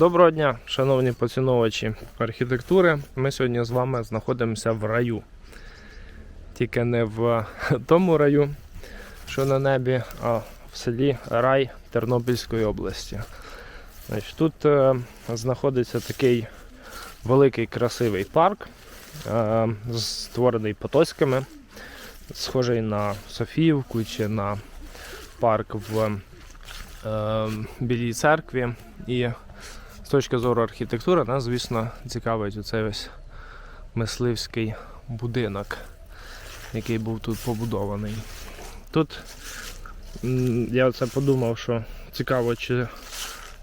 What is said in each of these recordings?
Доброго дня, шановні поціновувачі архітектури. Ми сьогодні з вами знаходимося в раю. Тільки не в тому раю, що на небі, а в селі Рай Тернопільської області. Значить, тут е, знаходиться такий великий красивий парк, е, створений потоцькими, схожий на Софіївку чи на парк в е, Білій церкві. І точки зору архітектури, нас, звісно, цікавить оцей ось мисливський будинок, який був тут побудований. Тут я це подумав, що цікаво, чи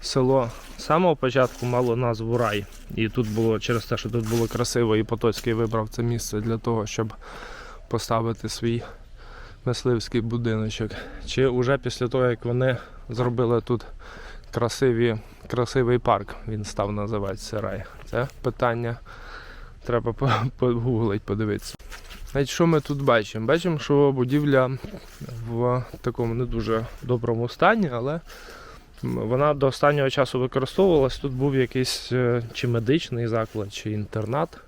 село з самого початку мало назву рай. І тут було через те, що тут було красиво, і Потоцький вибрав це місце для того, щоб поставити свій мисливський будиночок. Чи вже після того, як вони зробили тут красиві, красивий парк, він став називатися рай. Це питання треба по- погуглить, подивитися. Значить, що ми тут бачимо? Бачимо, що будівля в такому не дуже доброму стані, але вона до останнього часу використовувалась. Тут був якийсь е, чи медичний заклад, чи інтернат.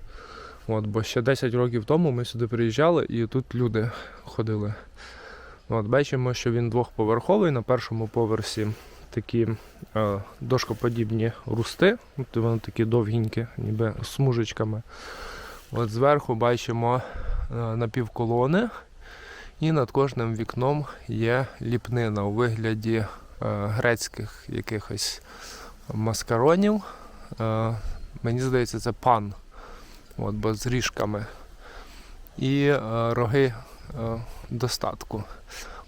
От, бо ще 10 років тому ми сюди приїжджали і тут люди ходили. От, бачимо, що він двохповерховий. На першому поверсі такі е, дошкоподібні русти. От вони такі довгенькі, ніби смужечками. От зверху бачимо е, напівколони, і над кожним вікном є ліпнина у вигляді е, грецьких якихось маскаронів. Мені здається, це пан. От, бо з ріжками. І роги достатку.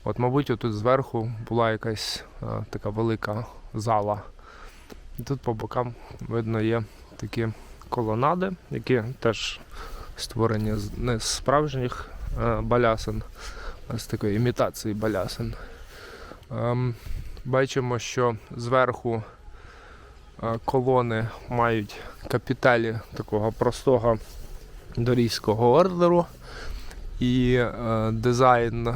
От, мабуть, отут зверху була якась е, така велика зала. І тут по бокам видно є такі колонади, які теж створені не з справжніх е, балясин, а з такої імітації балясин. Ем, бачимо, що зверху е, колони мають капіталі такого простого дорійського ордеру. І е, дизайн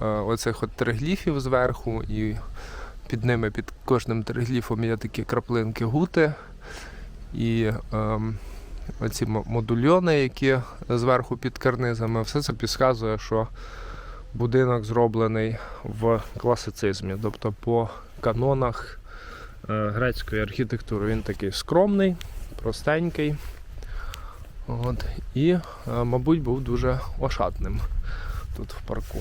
оцих от тригліфів зверху, і під ними, під кожним тригліфом є такі краплинки гути. І ем, оці мо- модульйони, які зверху під карнизами, все це підказує, що будинок зроблений в класицизмі, тобто по канонах е, грецької архітектури. Він такий скромний, простенький. От, і, е, мабуть, був дуже ошатним тут в парку.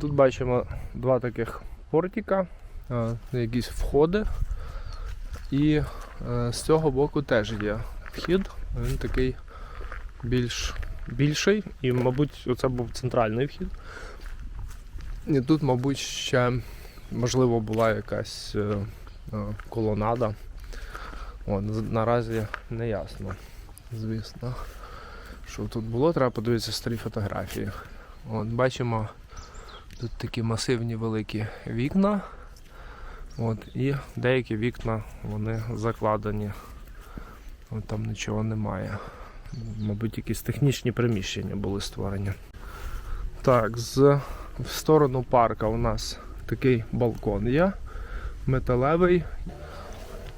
Тут бачимо два таких портика, е, якісь входи. І е, з цього боку теж є вхід. Він такий більш більший, і, мабуть, це був центральний вхід. І тут, мабуть, ще можливо була якась е, колонада. З- наразі не ясно, звісно. Що тут було, треба подивитися старі фотографії. От, бачимо тут такі масивні великі вікна. От, і деякі вікна вони закладені. От там нічого немає. Мабуть, якісь технічні приміщення були створені. Так, з в сторону парка у нас такий балкон є. Металевий.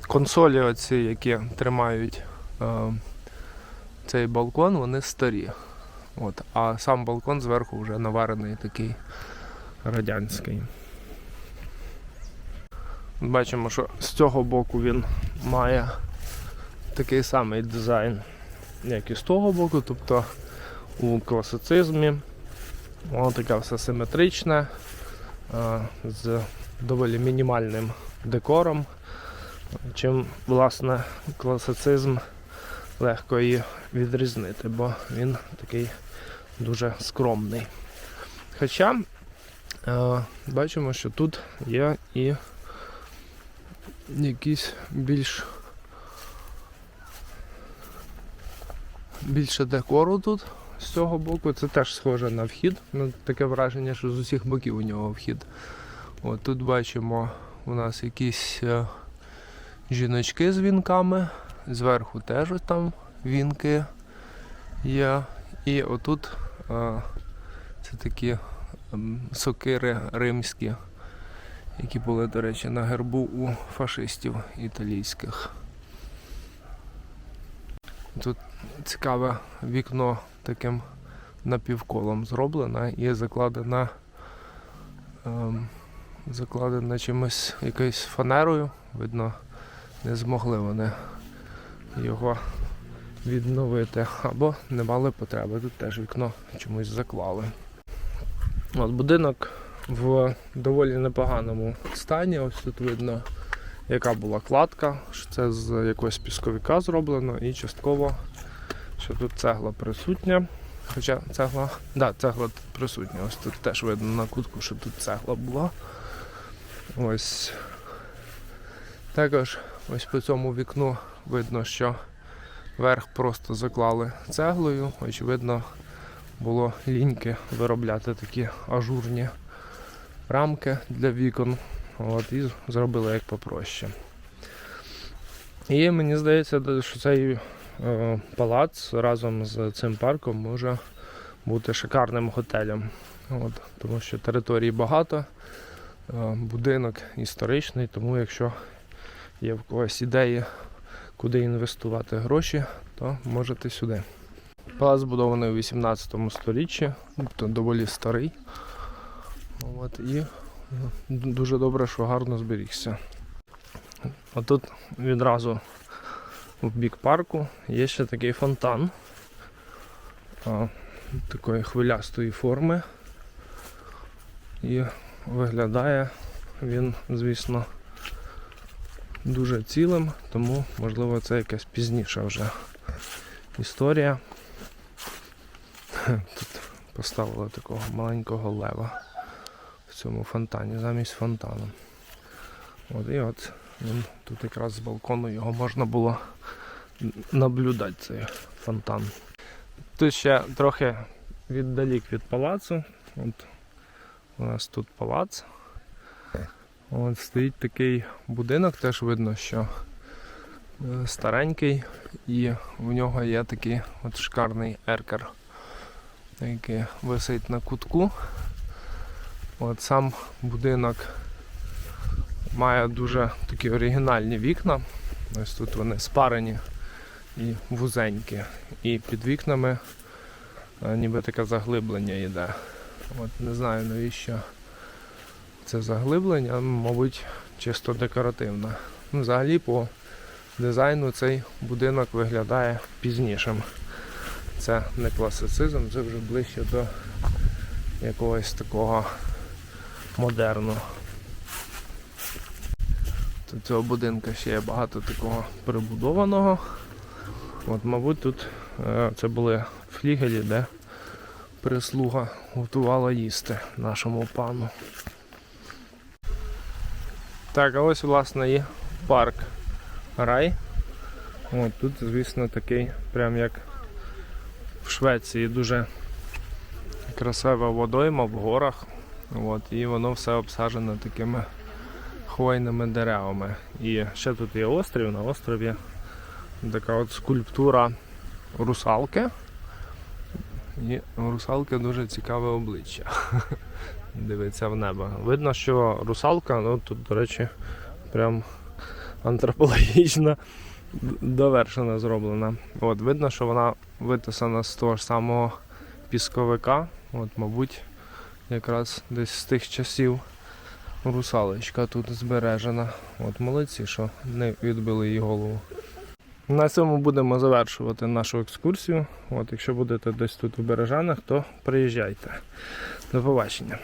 Консолі, оці, які тримають е, цей балкон, вони старі. От, а сам балкон зверху вже наварений такий радянський. Бачимо, що з цього боку він має такий самий дизайн, як і з того боку, тобто у класицизмі. Воно таке все симетричне, з доволі мінімальним декором. Чим, власне, класицизм легко її відрізнити, бо він такий дуже скромний. Хоча бачимо, що тут є і якісь більш більше декору тут з цього боку. Це теж схоже на вхід. Ну, таке враження, що з усіх боків у нього вхід. От тут бачимо у нас якісь е, жіночки з вінками. Зверху теж там вінки є. І отут е, це такі сокири римські, які були, до речі, на гербу у фашистів італійських. Тут цікаве вікно таким напівколом зроблене і закладене, ем, закладене чимось якоюсь фанерою. Видно, не змогли вони його відновити або не мали потреби. Тут теж вікно чомусь заклали. От будинок в доволі непоганому стані. Ось тут видно, яка була кладка, що це з якогось пісковика зроблено і частково, що тут цегла присутня. Хоча цегла, да, цегла присутня. Ось тут теж видно на кутку, що тут цегла була. Ось. Також ось по цьому вікну видно, що верх просто заклали цеглою. Очевидно, було ліньки виробляти такі ажурні рамки для вікон. От, і зробили як попроще. І мені здається, що цей е, палац разом з цим парком може бути шикарним готелем. От, тому що території багато, е, будинок історичний, тому якщо є в когось ідеї, куди інвестувати гроші, то можете сюди. Палац збудований у 18 столітті, тобто доволі старий. От, і дуже добре, що гарно зберігся. А тут відразу в бік парку є ще такий фонтан а, такої хвилястої форми. І виглядає він, звісно, дуже цілим, тому можливо це якась пізніша вже історія. Тут поставили такого маленького лева в цьому фонтані, замість фонтану. От і от тут якраз з балкону його можна було наблюдати, цей фонтан. Тут ще трохи віддалік від палацу. От у нас тут палац. От стоїть такий будинок, теж видно, що е, старенький, і в нього є такий от шикарний еркер, який висить на кутку. От сам будинок має дуже такі оригінальні вікна. Ось тут вони спарені і вузенькі. І під вікнами е, ніби таке заглиблення йде. От не знаю навіщо це заглиблення, мабуть, чисто декоративне. Ну, Взагалі по дизайну цей будинок виглядає пізнішим. Це не класицизм, це вже ближче до якогось такого модерну. До цього будинку ще є багато такого перебудованого. От, мабуть, тут е, це були флігелі, де прислуга готувала їсти нашому пану. Так, а ось власне і парк Рай. От, тут, звісно, такий, прям як Швеції, дуже красива водойма в горах. От, і воно все обсаджено такими хвойними деревами. І ще тут є острів, на острові така от скульптура русалки. І русалки дуже цікаве обличчя. Дивиться в небо. Видно, що русалка, ну тут, до речі, прям антропологічно д- довершена зроблена. От, видно, що вона витисана з того ж самого пісковика. От, мабуть, якраз десь з тих часів русалочка тут збережена. От молодці, що не відбили її голову. На цьому будемо завершувати нашу екскурсію. От, якщо будете десь тут у Бережанах, то приїжджайте. До побачення.